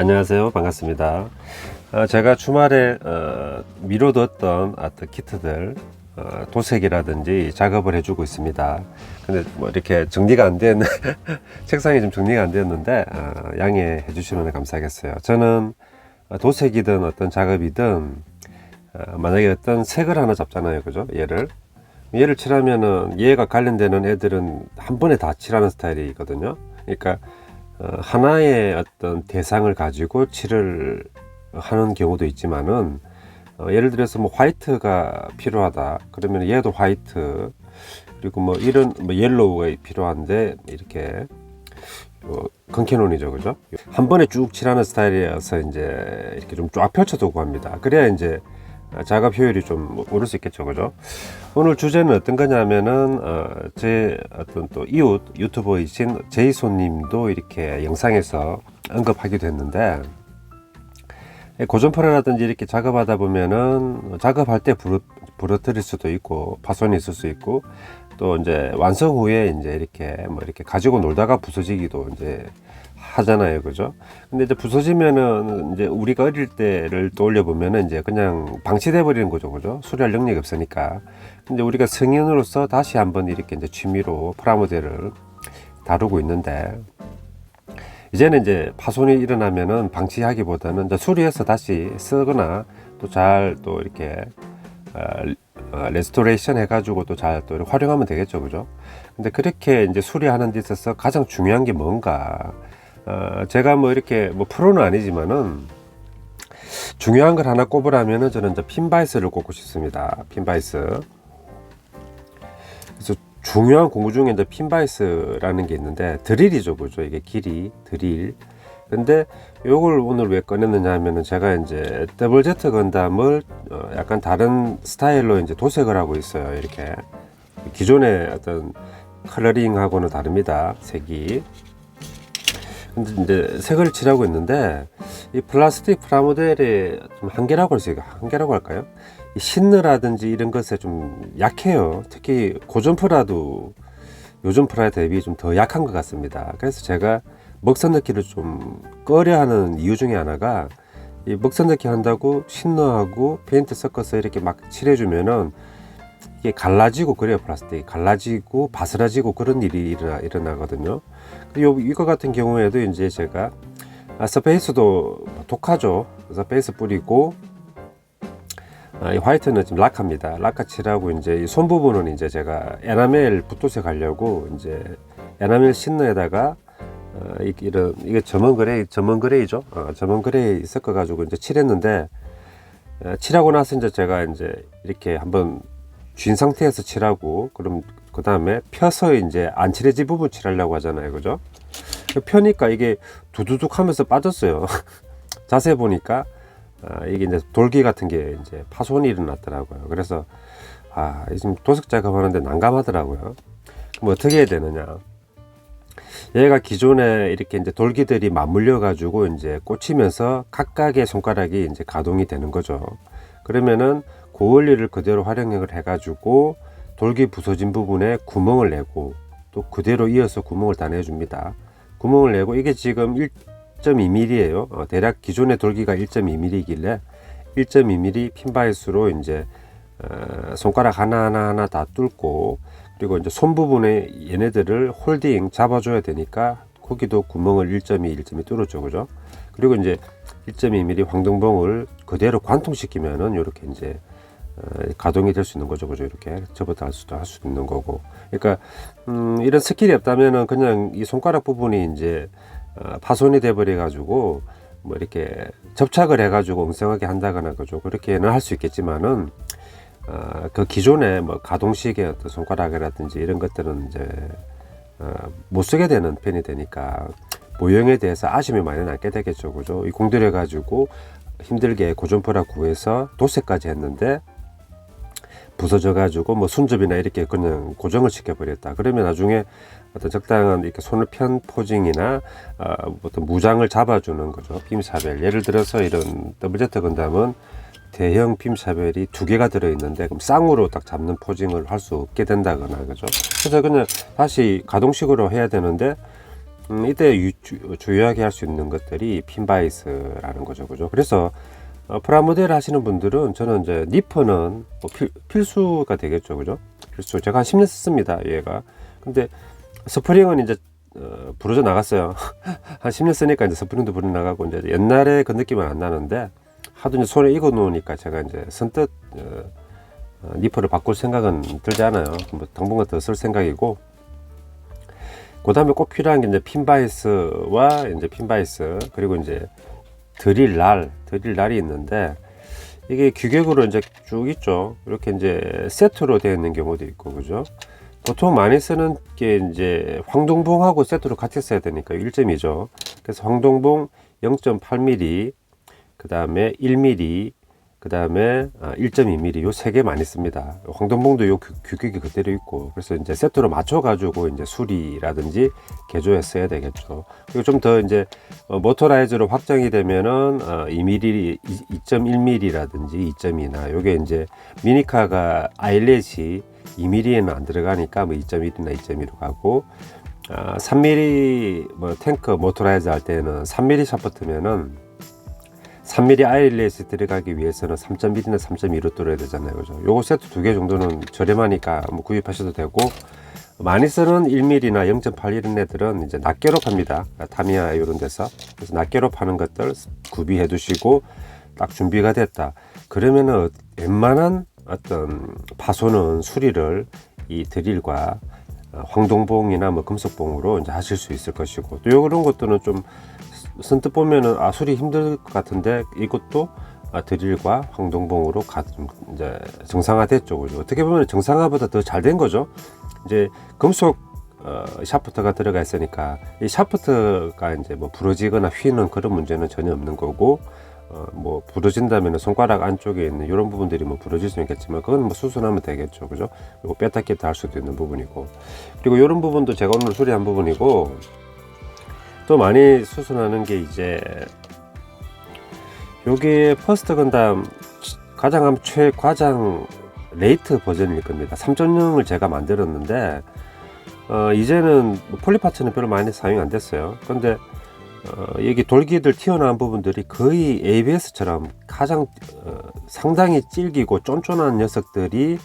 안녕하세요. 반갑습니다. 어, 제가 주말에 어, 미뤄뒀던 어떤 키트들 어, 도색이라든지 작업을 해주고 있습니다. 근데 뭐 이렇게 정리가 안된 책상이 좀 정리가 안 어, 양해해 주시면 감사하겠어요. 저는 어, 도색이든 어떤 작업이든 어, 만약에 어떤 색을 하나 잡잖아요, 그죠? 얘를 얘를 칠하면은 얘가 관련되는 애들은 한 번에 다 칠하는 스타일이거든요. 그러니까 어, 하나의 어떤 대상을 가지고 칠을 하는 경우도 있지만은 어, 예를 들어서 뭐 화이트가 필요하다. 그러면 얘도 화이트. 그리고 뭐 이런 뭐 옐로우가 필요한데 이렇게 어, 컨캐논이죠. 그죠? 한 번에 쭉 칠하는 스타일이어서 이제 이렇게 좀 쫙 펼쳐두고 합니다. 그래야 이제 작업 효율이 좀 오를 수 있겠죠. 그죠? 오늘 주제는 어떤 거냐면은 어, 제 어떤 또 이웃 유튜버이신 제이손님도 이렇게 영상에서 언급하기도 했는데 고전포라든지 이렇게 작업하다 보면은 작업할 때 부러, 부러뜨릴 수도 있고 파손이 있을 수 있고 또 이제 완성 후에 이제 이렇게 뭐 이렇게 가지고 놀다가 부서지기도 이제 하잖아요, 그죠? 근데 이제 부서지면은 이제 우리가 어릴 때를 떠올려 보면은 이제 그냥 방치돼 버리는 거죠, 그죠? 수리할 능력이 없으니까. 근데 우리가 성인으로서 다시 한번 이렇게 이제 취미로 프라모델을 다루고 있는데 이제는 이제 파손이 일어나면은 방치하기보다는 이제 수리해서 다시 쓰거나 또 잘또 이렇게 어, 어, 레스토레이션 해가지고 또 잘 또 활용하면 되겠죠, 그죠? 근데 그렇게 이제 수리하는 데 있어서 가장 중요한 게 뭔가? 어, 제가 뭐 이렇게 뭐 프로는 아니지만은 중요한 걸 하나 꼽으라면은 저는 이제 핀바이스를 꼽고 싶습니다. 핀바이스. 그래서 중요한 공구 중에 이제 핀바이스라는 게 있는데 드릴이죠, 그죠? 이게 길이 드릴. 근데 요걸 오늘 왜 꺼냈느냐 하면은 제가 이제 더블 제트 건담을 어 약간 다른 스타일로 이제 도색을 하고 있어요. 이렇게 기존의 어떤 컬러링하고는 다릅니다. 색이. 이제 색을 칠하고 있는데 이 플라스틱 프라모델의 좀 한계라고 할 수 있어요. 한계라고 할까요? 이 신느라든지 이런 것에 좀 약해요. 특히 고전 프라도 요즘 프라에 대비 좀 더 약한 것 같습니다. 그래서 제가 먹선 넣기를 좀 꺼려하는 이유 중에 하나가 이 먹선 넣기 한다고 신너하고 페인트 섞어서 이렇게 막 칠해주면은 이게 갈라지고 그래요 플라스틱이 갈라지고 바스라지고 그런 일이 일어나, 일어나거든요. 요 이거 같은 경우에도 이제 제가 아, 서페이스도 독하죠. 서페이스 뿌리고 아, 이 화이트는 지금 락합니다. 락카 칠하고 이제 이손 부분은 이제 제가 에나멜 붓도색 하려고 이제 에나멜 신너에다가 어, 이, 이런 이게 점원 그레이 점원 그레이죠. 어, 점원 그레이 섞어 가지고 이제 칠했는데 어, 칠하고 나서 이제 제가 이제 이렇게 한번 쥔 상태에서 칠하고 그럼 그 다음에 펴서 이제 안 칠해진 부분 칠하려고 하잖아요, 그죠? 펴니까 이게 두두둑 하면서 빠졌어요. 자세히 보니까 아, 이게 이제 돌기 같은 게 이제 파손이 일어났더라고요. 그래서 아, 지금 도색 작업하는데 난감하더라고요. 그럼 어떻게 해야 되느냐? 얘가 기존에 이렇게 이제 돌기들이 맞물려 가지고 이제 꽂히면서 각각의 손가락이 이제 가동이 되는 거죠. 그러면은 그 원리를 그대로 활용을 해가지고 돌기 부서진 부분에 구멍을 내고 또 그대로 이어서 구멍을 다 내줍니다. 구멍을 내고 이게 지금 1.2mm예요. 어, 대략 기존의 돌기가 1.2mm이길래 1.2mm 핀바이스로 이제 어, 손가락 하나 하나 하나 다 뚫고 그리고 이제 손 부분에 얘네들을 홀딩 잡아줘야 되니까 거기도 구멍을 1.2, 1.2 뚫었죠, 그죠? 그리고 이제 1.2mm 황동봉을 그대로 관통시키면은 이렇게 이제 어, 가동이 될 수 있는 거죠, 그죠? 이렇게 접어다 할 수도 할수 있는 거고. 그러니까 음, 이런 스킬이 없다면은 그냥 이 손가락 부분이 이제 어, 파손이 돼버려 가지고 뭐 이렇게 접착을 해가지고 엉성하게 한다거나 그죠? 그렇게는 할 수 있겠지만은 어, 그 기존의 뭐 가동식의 어떤 손가락이라든지 이런 것들은 이제 어, 못 쓰게 되는 편이 되니까 모형에 대해서 아쉬움이 많이 남게 되겠죠, 그죠? 이 공들여 가지고 힘들게 고전포라 구해서 도색까지 했는데 부서져 가지고 뭐 순접이나 이렇게 그냥 고정을 시켜 버렸다. 그러면 나중에 어떤 적당한 이렇게 손을 편 포징이나 어, 어떤 무장을 잡아주는 거죠. 빔사벨. 예를 들어서 이런 더블제트 건담은 대형 빔사벨이 두 개가 들어있는데 그럼 쌍으로 딱 잡는 포징을 할 수 없게 된다거나 그죠. 그래서 그냥 다시 가동식으로 해야 되는데 음, 이때 유, 주, 주요하게 할 수 있는 것들이 핀바이스라는 거죠, 그죠? 그래서 어, 프라모델 하시는 분들은 저는 이제 니퍼는 뭐 필, 필수가 되겠죠, 그죠? 필수. 제가 한 10년 썼습니다, 얘가. 근데 스프링은 이제 어, 부러져 나갔어요. 한 10년 쓰니까 이제 스프링도 부러져 나가고 이제 옛날에 그 느낌은 안 나는데 하도 이제 손에 익어 놓으니까 제가 이제 선뜻 어, 어, 니퍼를 바꿀 생각은 들지 않아요. 뭐 당분간 더 쓸 생각이고. 그 다음에 꼭 필요한 게 이제 핀바이스와 이제 핀바이스 그리고 이제 드릴 날, 드릴 날이 있는데 이게 규격으로 이제 쭉 있죠. 이렇게 이제 세트로 되어 있는 경우도 있고, 그죠? 보통 많이 쓰는 게 이제 황동봉하고 세트로 같이 써야 되니까 1점이죠. 그래서 황동봉 0.8mm, 그 다음에 1mm, 그 다음에 1.2mm 요 세 개 많이 씁니다. 황동봉도 요 규- 규격이 그대로 있고 그래서 이제 세트로 맞춰 가지고 이제 수리라든지 개조해 써야 되겠죠. 그리고 좀 더 이제 어, 모터라이즈로 확정이 되면은 어, 2mm, 2.1mm라든지 2.2나 요게 이제 미니카가 아일렛이 2mm에는 안 들어가니까 뭐 2.1이나 2.2로 가고 아, 3mm 뭐 탱크 모터라이즈 할 때는 3mm 샤프트면은 3mm 아일렛이 들어가기 위해서는 3.1이나 3.2로 뚫어야 되잖아요. 그죠? 요거 세트 두 개 정도는 저렴하니까 뭐 구입하셔도 되고 많이 쓰는 1mm나 0.8 이런 애들은 이제 낱개로 팝니다. 타미야 이런 데서. 그래서 낱개로 파는 것들 구비해 두시고 딱 준비가 됐다. 그러면은 어- 웬만한 어떤 파손은 수리를 이 드릴과 어, 황동봉이나 뭐 금속봉으로 이제 하실 수 있을 것이고 또 이런 것들은 좀 선뜻 보면은 아 수리 힘들 것 같은데 이것도 아, 드릴과 황동봉으로 가, 좀 이제 정상화됐죠. 그죠? 어떻게 보면 정상화보다 더 잘 된 거죠. 이제 금속 어, 샤프트가 들어가 있으니까 이 샤프트가 이제 뭐 부러지거나 휘는 그런 문제는 전혀 없는 거고 어, 뭐 부러진다면 손가락 안쪽에 있는 이런 부분들이 뭐 부러질 수 있겠지만 그건 뭐 수순하면 되겠죠 그죠 그리고 꼈다 할 수도 있는 부분이고 그리고 이런 부분도 제가 오늘 수리한 부분이고 또 많이 수순하는 게 이제 요게 퍼스트 건담 가장 하면 최과장 레이트 버전일 겁니다. 3.0을 제가 만들었는데 어, 이제는 뭐 폴리파츠는 별로 많이 사용이 안 됐어요. 근데 어, 여기 돌기들 튀어나온 부분들이 거의 ABS처럼 가장 어, 상당히 질기고 쫀쫀한 녀석들이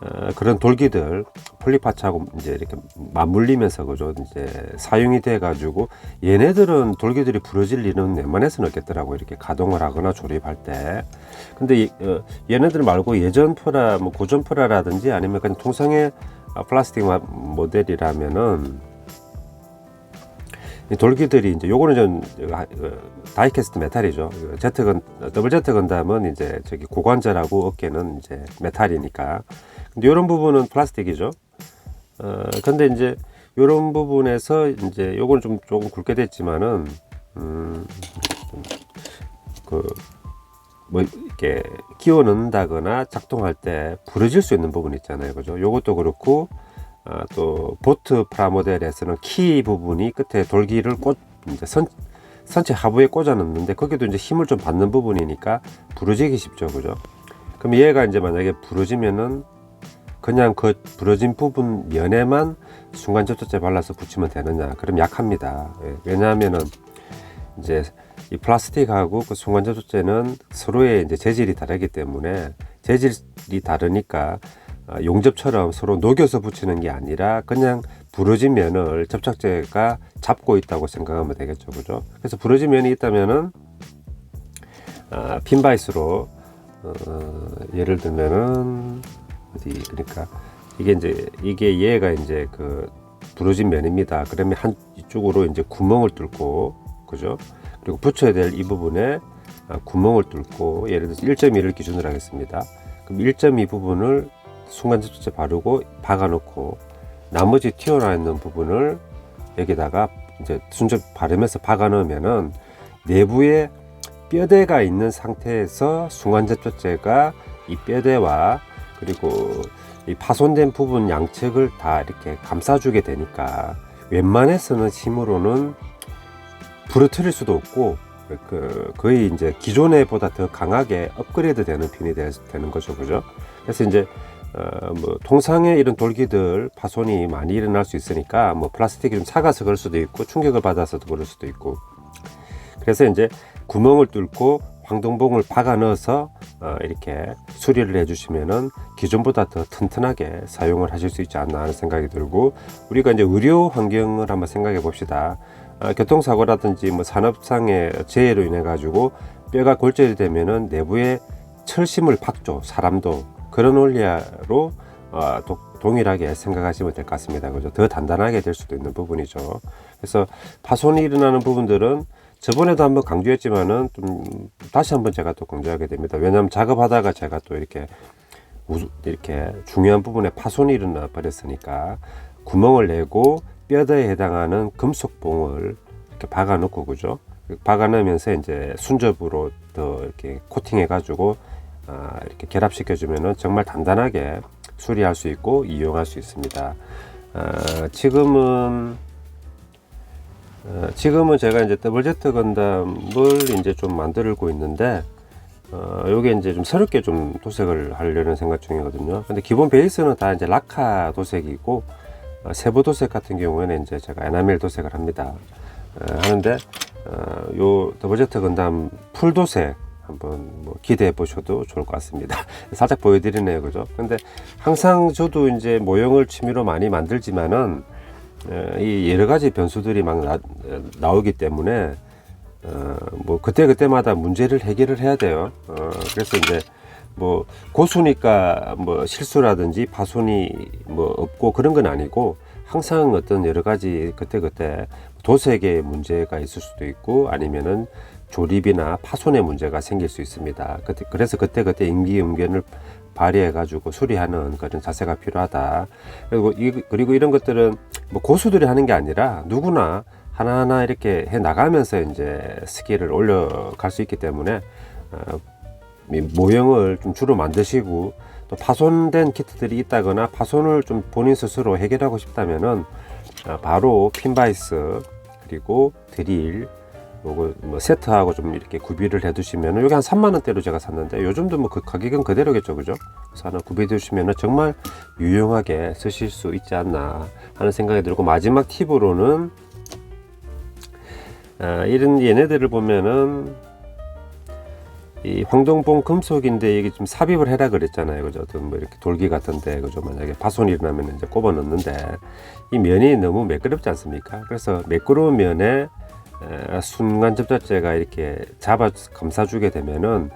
어, 그런 돌기들 폴리파츠하고 이제 이렇게 맞물리면서 그죠 이제 사용이 돼 가지고 얘네들은 돌기들이 부러질 일은 웬만해서는 없겠더라고 이렇게 가동을 하거나 조립할 때. 근데 이- 어, 얘네들 말고 예전 프라 뭐 고전 프라라든지 아니면 그냥 통상의 아, 플라스틱 마- 모델이라면은 이 돌기들이 이제 요거는 좀 아, 어, 다이캐스트 메탈이죠. 제트 건 더블 제트 건담은 이제 저기 고관절하고 어깨는 이제 메탈이니까. 근데 이런 부분은 플라스틱이죠. 어 근데 이제 이런 부분에서 이제 요거는 좀 조금 굵게 됐지만은 음그 뭐 이렇게 끼워 넣는다거나 작동할 때 부러질 수 있는 부분 있잖아요. 그죠? 요것도 그렇고 아, 또 보트 프라모델에서는 키 부분이 끝에 돌기를 꽂 이제 선 선체 하부에 꽂아 넣는데 거기도 이제 힘을 좀 받는 부분이니까 부러지기 쉽죠. 그죠? 그럼 얘가 이제 만약에 부러지면은 그냥 그 부러진 부분 면에만 순간 접착제 발라서 붙이면 되느냐? 그럼 약합니다. 예, 왜냐하면은 이제 이 플라스틱하고 그 순간 접착제는 서로의 이제 재질이 다르기 때문에 재질이 다르니까 아, 용접처럼 서로 녹여서 붙이는 게 아니라 그냥 부러진 면을 접착제가 잡고 있다고 생각하면 되겠죠, 그죠? 그래서 부러진 면이 있다면은 아, 핀 바이스로 어, 예를 들면은 어디 그러니까 이게 이제 이게 얘가 이제 그 부러진 면입니다. 그러면 한 이쪽으로 이제 구멍을 뚫고 그죠? 그리고 붙여야 될 이 부분에 아, 구멍을 뚫고 예를 들어서 1.2를 기준으로 하겠습니다. 그럼 1.2 부분을 순간 접착제 바르고 박아 놓고 나머지 튀어나와 있는 부분을 여기다가 이제 순접 바르면서 박아 넣으면은 내부에 뼈대가 있는 상태에서 순간 접착제가 이 뼈대와 그리고 이 파손된 부분 양측을 다 이렇게 감싸주게 되니까 웬만해서는 힘으로는 부러뜨릴 수도 없고 그 거의 이제 기존에 보다 더 강하게 업그레이드 되는 핀이 되, 는 거죠. 그죠? 그래서 이제 어, 뭐 통상의 이런 돌기들 파손이 많이 일어날 수 있으니까 뭐 플라스틱이 좀 작아서 그럴 수도 있고 충격을 받아서도 그럴 수도 있고 그래서 이제 구멍을 뚫고 황동봉을 박아 넣어서 어, 이렇게 수리를 해주시면은 기존보다 더 튼튼하게 사용을 하실 수 있지 않나 하는 생각이 들고 우리가 이제 의료 환경을 한번 생각해 봅시다. 어, 교통사고라든지 뭐 산업상의 재해로 인해 가지고 뼈가 골절이 되면은 내부에 철심을 박죠. 사람도 그런 원리로 어, 도- 동일하게 생각하시면 될 것 같습니다. 그죠? 더 단단하게 될 수도 있는 부분이죠. 그래서 파손이 일어나는 부분들은 저번에도 한번 강조했지만은 좀 다시 한번 제가 또 강조하게 됩니다. 왜냐하면 작업하다가 제가 또 이렇게 우수- 이렇게 중요한 부분에 파손이 일어나 버렸으니까 구멍을 내고 뼈대에 해당하는 금속 봉을 이렇게 박아 놓고 그죠? 박아 넣으면서 이제 순접으로 더 이렇게 코팅해 가지고 아, 이렇게 결합시켜 주면은 정말 단단하게 수리할 수 있고 이용할 수 있습니다. 아, 지금은 어, 지금은 제가 이제 더블 제트 건담을 이제 좀 만들고 있는데 어, 요게 이제 좀 새롭게 좀 도색을 하려는 생각 중이거든요. 근데 기본 베이스는 다 이제 라카 도색이고 어, 세부 도색 같은 경우에는 이제 제가 에나멜 도색을 합니다. 어, 하는데 어, 요 더블 제트 건담 풀 도색 한번 뭐 기대해 보셔도 좋을 것 같습니다. 살짝 보여드리네요, 그죠? 근데 항상 저도 이제 모형을 취미로 많이 만들지만은 에, 이 여러 가지 변수들이 막 나, 오기 때문에 어, 뭐 그때 그때마다 문제를 해결을 해야 돼요. 어, 그래서 이제 뭐 고수니까 뭐 실수라든지 파손이 뭐 없고 그런 건 아니고 항상 어떤 여러 가지 그때 그때 도색에 문제가 있을 수도 있고 아니면은 조립이나 파손의 문제가 생길 수 있습니다. 그때 그래서 그때 그때 임기응변을 발휘해 가지고 수리하는 그런 자세가 필요하다. 그리고 이, 그리고 이런 것들은 뭐 고수들이 하는 게 아니라 누구나 하나하나 이렇게 해 나가면서 이제 스킬을 올려갈 수 있기 때문에 어, 이 모형을 좀 주로 만드시고 또 파손된 키트들이 있다거나 파손을 좀 본인 스스로 해결하고 싶다면은 어, 바로 핀바이스 그리고 드릴 요거 뭐 세트하고 좀 이렇게 구비를 해 두시면은 여기 한 3만 원대로 제가 샀는데 요즘도 뭐 그 가격은 그대로겠죠 그죠? 그래서 하나 구비해 두시면은 정말 유용하게 쓰실 수 있지 않나 하는 생각이 들고 마지막 팁으로는 아, 이런 얘네들을 보면은 이 황동봉 금속인데 이게 좀 삽입을 해라 그랬잖아요 그죠? 어떤 뭐 이렇게 돌기 같은데 그죠? 만약에 파손이 일어나면 이제 꼽아 넣는데 이 면이 너무 매끄럽지 않습니까? 그래서 매끄러운 면에 에, 순간 접착제가 이렇게 잡아 감싸주게 되면은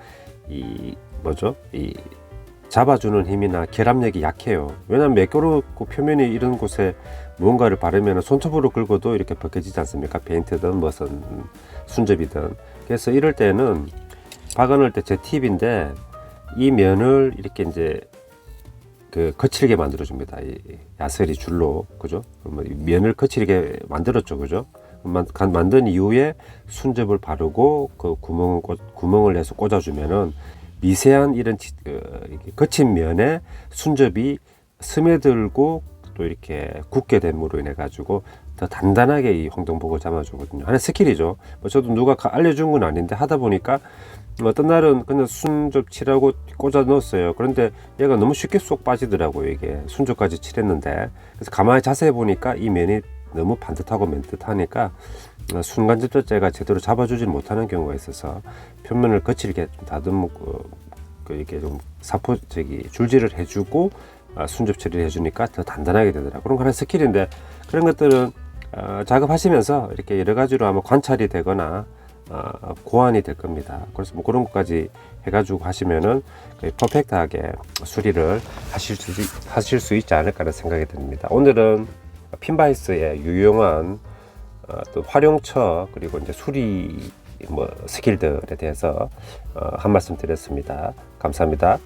이 뭐죠 이 잡아주는 힘이나 결합력이 약해요 왜냐면 매끄럽고 표면이 이런 곳에 무언가를 바르면 손톱으로 긁어도 이렇게 벗겨지지 않습니까 페인트든 무슨 순접이든 그래서 이럴 때는 박아 넣을 때 제 팁인데 이 면을 이렇게 이제 그 거칠게 만들어 줍니다. 이 야설이 줄로 그죠? 면을 거칠게 만들었죠, 그죠? 만든 이후에 순접을 바르고 그 구멍을 꽂- 구멍을 내서 꽂아주면은 미세한 이런 이렇게 거친 면에 순접이 스며들고 또 이렇게 굳게 됨으로 인해 가지고 더 단단하게 이 황동복을 잡아주거든요. 하나 스킬이죠. 뭐 저도 누가 가- 알려준 건 아닌데 하다 보니까 어떤 날은 그냥 순접 칠하고 꽂아 넣었어요. 그런데 얘가 너무 쉽게 쏙 빠지더라고요. 이게 순접까지 칠했는데 그래서 가만히 자세히 보니까 이 면이 너무 반듯하고 맨듯하니까 어, 순간 접착제가 제대로 잡아주질 못하는 경우가 있어서 표면을 거칠게 좀 다듬고 그 이렇게 좀 사포 저기 줄질을 해주고 아, 순접 처리를 해주니까 더 단단하게 되더라고요. 그런 거 하나 스킬인데 그런 것들은 어, 작업하시면서 이렇게 여러 가지로 아마 관찰이 되거나 어, 고안이 될 겁니다. 그래서 뭐 그런 것까지 해가지고 하시면은 거의 퍼펙트하게 수리를 하실 수, 있- 하실 수 있지 않을까라는 생각이 듭니다. 오늘은 핀바이스의 유용한 어, 또 활용처 그리고 이제 수리 뭐 스킬들에 대해서 어, 한 말씀 드렸습니다. 감사합니다.